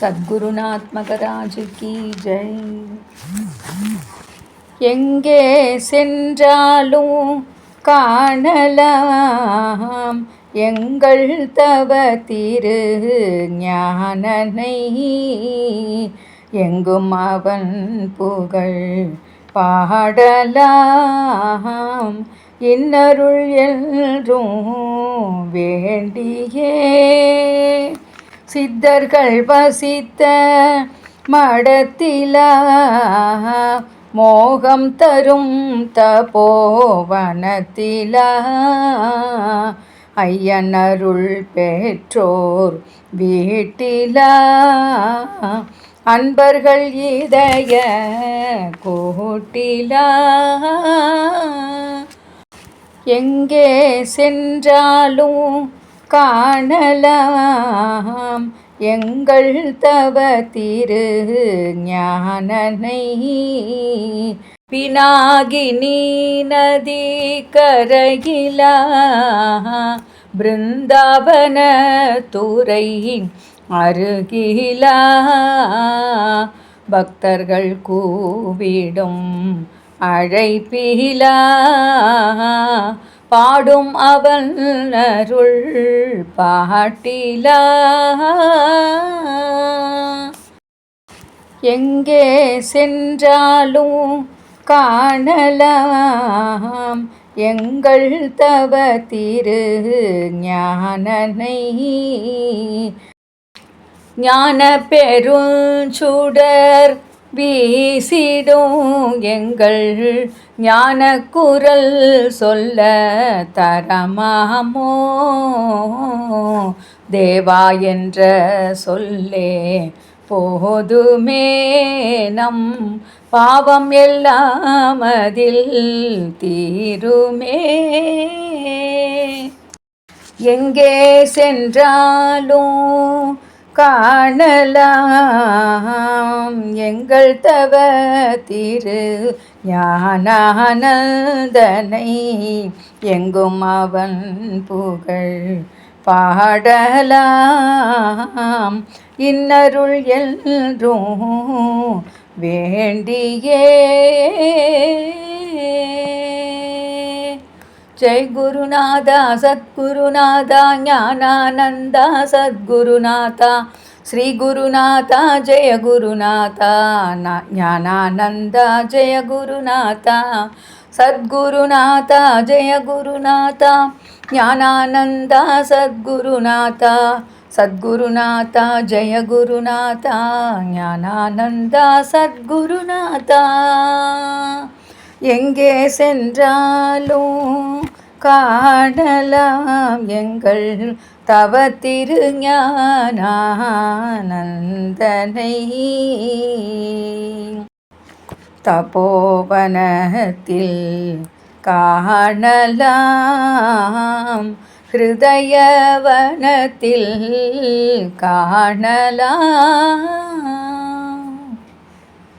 சத்குருநாத்மகராஜு key Jai. எங்கே சென்றாலும் காணலாம் எங்கள் தவ திரு ஞானனை. எங்கும் அவன் புகழ் பாடலாம். இன்னருள் என்றும் வேண்டியே. சித்தர்கள் வசித்த மடத்திலா மோகம் தரும் தபோவனத்திலா. ஐயனருள் பெற்றோர் வீட்டிலா. அன்பர்கள் இதய கூட்டிலா. எங்கே சென்றாலும் காணலாம். எங்கள் தவ திரு ஞானனை பினாகினி நதி கரையிலா. பிருந்தாவன துறையின் அருகிலா. பக்தர்கள் கூவிடும் அழைப்பிலா. பாடும் அவன் அருள் பாட்டிலா. எங்கே சென்றாலும் காணலாம். எங்கள் தவ திரு ஞானனை. ஞான பெருஞ்சுடர் வீசிடும் எங்கள் ஞான குரல் சொல்ல தரமாமோ? தேவா என்ற சொல்லே போதுமே நம் பாவம் எல்லாம் அதில் தீருமே. எங்கே சென்றாலும் காணலாம். எங்கள் தவ திரு ஞானானந்தனை எங்கும் அவன் புகழ் பாடலாம். இன்னருள் என்றும் வேண்டியே జై గురునాథ సద్గురునాథ జ్ఞానానంద సద్గురునాథ శ్రీ గురునాథ జయ గురునాథ జ్ఞానానంద జయ గురునాథ సద్గురునాథ జయ గురునాథ జ్ఞానానంద సద్గురునాథ సద్గురునాథ జయ గురునాథ జ్ఞానానంద సద్గురునాథ. எங்கே சென்றாலும் காணலாம் எங்கள் தவ திருஞானந்தனை தபோவனத்தில் காணலாம் ஹிருதயவனத்தில் காணலாம்.